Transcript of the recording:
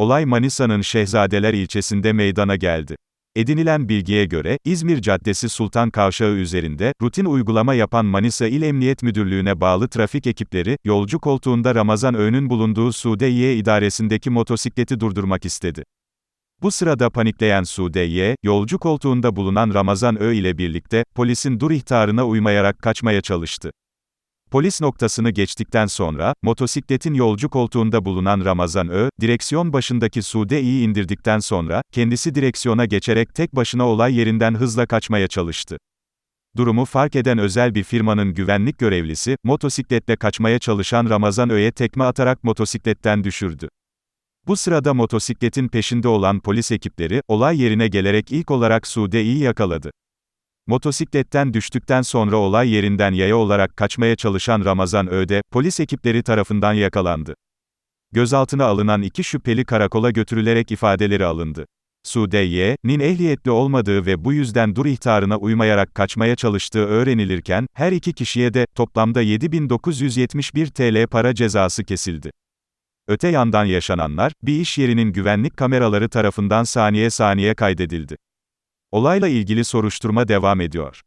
Olay Manisa'nın Şehzadeler ilçesinde meydana geldi. Edinilen bilgiye göre, İzmir Caddesi Sultan Kavşağı üzerinde, rutin uygulama yapan Manisa İl Emniyet Müdürlüğü'ne bağlı trafik ekipleri, yolcu koltuğunda Ramazan Öğün'ün bulunduğu Sude Y idaresindeki motosikleti durdurmak istedi. Bu sırada panikleyen Sude Y, yolcu koltuğunda bulunan Ramazan Ö ile birlikte, polisin dur ihtarına uymayarak kaçmaya çalıştı. Polis noktasını geçtikten sonra, motosikletin yolcu koltuğunda bulunan Ramazan Ö, direksiyon başındaki Sude İ'yi indirdikten sonra, kendisi direksiyona geçerek tek başına olay yerinden hızla kaçmaya çalıştı. Durumu fark eden özel bir firmanın güvenlik görevlisi, motosikletle kaçmaya çalışan Ramazan Ö'ye tekme atarak motosikletten düşürdü. Bu sırada motosikletin peşinde olan polis ekipleri, olay yerine gelerek ilk olarak Sude'yi yakaladı. Motosikletten düştükten sonra olay yerinden yaya olarak kaçmaya çalışan Ramazan Öde, polis ekipleri tarafından yakalandı. Gözaltına alınan iki şüpheli karakola götürülerek ifadeleri alındı. Sude Y.'nin ehliyetli olmadığı ve bu yüzden dur ihtarına uymayarak kaçmaya çalıştığı öğrenilirken, her iki kişiye de, toplamda 7971 TL para cezası kesildi. Öte yandan yaşananlar, bir iş yerinin güvenlik kameraları tarafından saniye saniye kaydedildi. Olayla ilgili soruşturma devam ediyor.